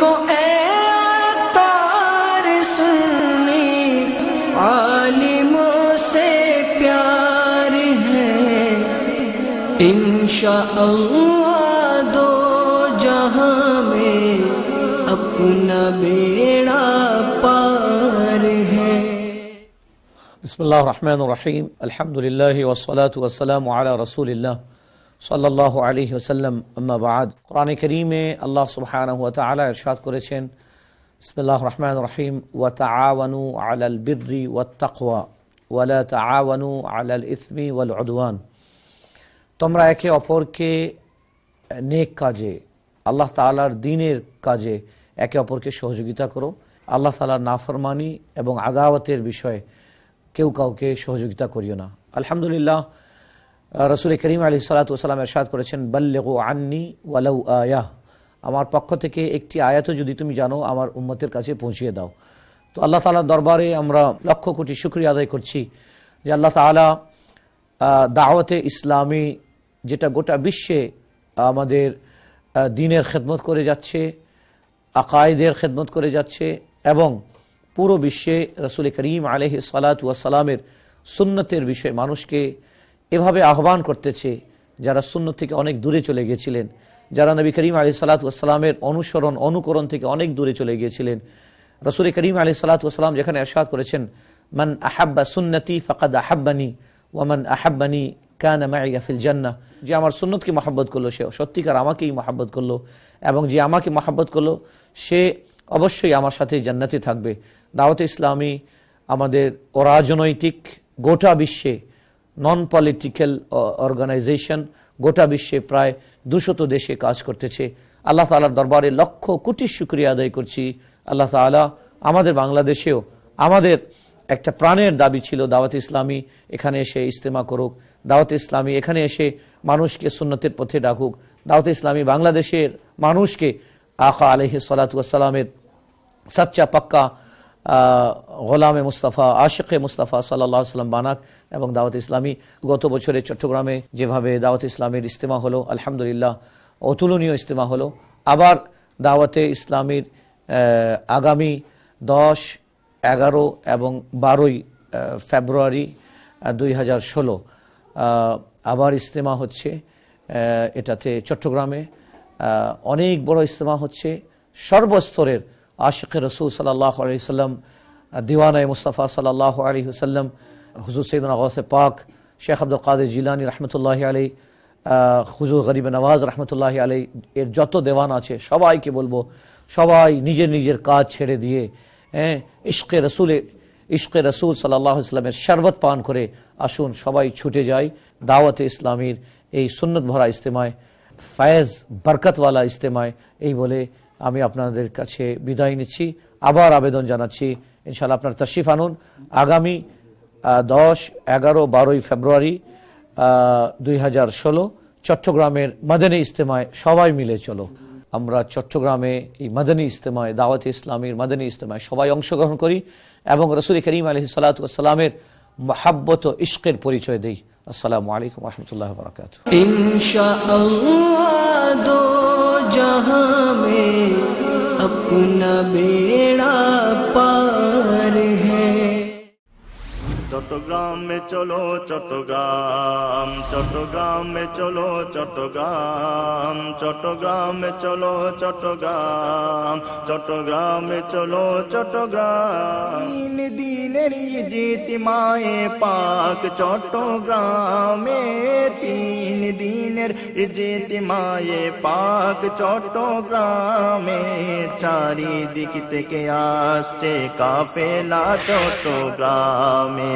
کو اے تار سنی، عالموں سے پیار ہے۔ انشاءاللہ دو جہاں میں اپنا بیڑا پار ہے۔ بسم اللہ الرحمن الرحیم۔ الحمد للہ والصلاة والسلام علی رسول اللہ۔ সাল্লাহ আলী ওসাল্লাম আম্মাবাদ কোরআনে করিমে আল্লাহ সুবহান ইরশাদ করেছেন ইসমিল্লাহ রহমান রহিম, ওয়া আলাল বিররি ওয়া আলাল ইসমি ওয়াল উদওয়ান। তোমরা একে অপরকে নেক কাজে, আল্লাহ তালার দিনের কাজে একে অপরকে সহযোগিতা করো। আল্লাহ তালার নাফরমানি এবং আদাওয়াতের বিষয়ে কেউ কাউকে সহযোগিতা করিও না। আলহামদুলিল্লাহ রসুল করিম আলী সালাতাম এরশাদ করেছেন, বাল্লেগো আন্নি ওয়ালাউ আয়াহ আমার পক্ষ থেকে একটি আয়াতও যদি তুমি জানো, আমার উম্মতের কাছে পৌঁছিয়ে দাও। তো আল্লাহ তালার দরবারে আমরা লক্ষ কোটি শুক্রিয়া আদায় করছি যে আল্লাহ তালা দাওয়াতে ইসলামী যেটা গোটা বিশ্বে আমাদের দিনের খেদমত করে যাচ্ছে, আকায়েদের খেদমত করে যাচ্ছে এবং পুরো বিশ্বে রসুল করিম আলহ সালাত সুন্নতের বিষয়ে মানুষকে এভাবে আহ্বান করতেছে যারা সুন্নত থেকে অনেক দূরে চলে গিয়েছিলেন যারা নবী করিম আলি সালাত ওয়াসালামের অনুসরণ, অনুকরণ থেকে অনেক দূরে চলে গিয়েছিলেন রসুল করিম আলি সালাত ওয়াসালাম যেখানে এরশাদ করেছেন, মান আহাব্বা সুন্নতি ফকাদ আহাব্বানি ওয়ামান আহাব্বানি কান ফিল জান্নাহ। যে আমার সুন্নতকে মহাব্বত করল, সে সত্যিকার আমাকেই মহাব্বত করল এবং যে আমাকে মহাব্বত করল, সে অবশ্যই আমার সাথে জান্নাতে থাকবে। দাওয়াত ইসলামী আমাদের অরাজনৈতিক গোটা বিশ্বে নন পলিটিক্যাল অর্গানাইজেশন গোটা বিশ্বে প্রায় দুশত দেশে কাজ করতেছে। আল্লাহ তালার দরবারে লক্ষ কোটি শুক্রিয়া আদায় করছি। আল্লাহ তালা আমাদের বাংলাদেশেও আমাদের একটা প্রাণের দাবি ছিল, দাওয়াত ইসলামী এখানে এসে ইস্তেমা করুক, দাওয়াত ইসলামী এখানে এসে মানুষকে সুন্নতের পথে ডাকুক, দাওয়াত ইসলামী বাংলাদেশের মানুষকে আখা আলহি সালাতামের সাচ্চা পাক্কা গোলামে মুস্তাফা আশেখে মুস্তাফা সাল্লাহ সাল্লাম বানাক এবং দাওয়াত ইসলামী গত বছরে চট্টগ্রামে যেভাবে দাওয়াত ইসলামের ইস্তেমা হলো, আলহামদুলিল্লাহ, অতুলনীয় ইস্তেমা হলো। আবার দাওয়াতে ইসলামীর আগামী দশ, এগারো এবং বারোই ফেব্রুয়ারি দুই হাজার ষোলো আবার ইস্তেমা হচ্ছে এটাতে চট্টগ্রামে অনেক বড় ইস্তেমা হচ্ছে, সর্বস্তরের আশেখ রসুল সাল্লাহ আলি সাল্লাম দিওয়ানায় মুস্তাফা সাল্লাহ আলী হুসাল্লাম হুজুর সৈদুল গৌসে পাক শেখ আব্দুল কাদের জিলানি রহমতুল্লাহ আলী আহ, হুজুর গরিব নওয়াজ রহমতুল্লাহ আলী এর যত দেওয়ান আছে সবাইকে বলব সবাই নিজের নিজের কাজ ছেড়ে দিয়ে হ্যাঁ ইশকে রসুলে ইশকে রসুল সাল্লাহ ইসলামের শরবত পান করে আসুন সবাই ছুটে যাই দাওয়াতে ইসলামীর এই সুন্নত ভরা ইস্তেমায় ফায়েজ বরকতওয়ালা ইস্তেমায় এই বলে আমি আপনাদের কাছে বিদায় নিচ্ছি। আবার আবেদন জানাচ্ছি। ইনশাল্লাহ আপনার তশিফ আনুন। আগামী দশ, এগারো, বারোই ফেব্রুয়ারি দুই হাজার ষোলো চট্টগ্রামের মাদানী ইস্তেমায় সবাই মিলে চলো। আমরা চট্টগ্রামে এই মাদানী ইস্তেমায় দাওয়াত ইসলামীর মাদানী ইস্তেমায় সবাই অংশগ্রহণ করি এবং রসুল করিম আলহি সালাতামের মহাব্বত ও ইশকের পরিচয় দিই। আসসালামু আলাইকুম রহমতুল্লাহ বরকাত अपना बेड़ा पार है চট্টগ্রামে চলো, চট্টগ্রাম, চট্টগ্রামে চলো, চট্টগ্রাম, চট্টগ্রামে চলো, চট্টগ্রাম, চট্টগ্রামে চলো, চট্টগ্রাম। দিনের জিতিমায়ে পাক, চট্টগ্রামে তিন দিনের জিত মায়ে পাক, চট্টগ্রামে চারিদিক থেকে আসছে কাফেলা, চট্টগ্রামে।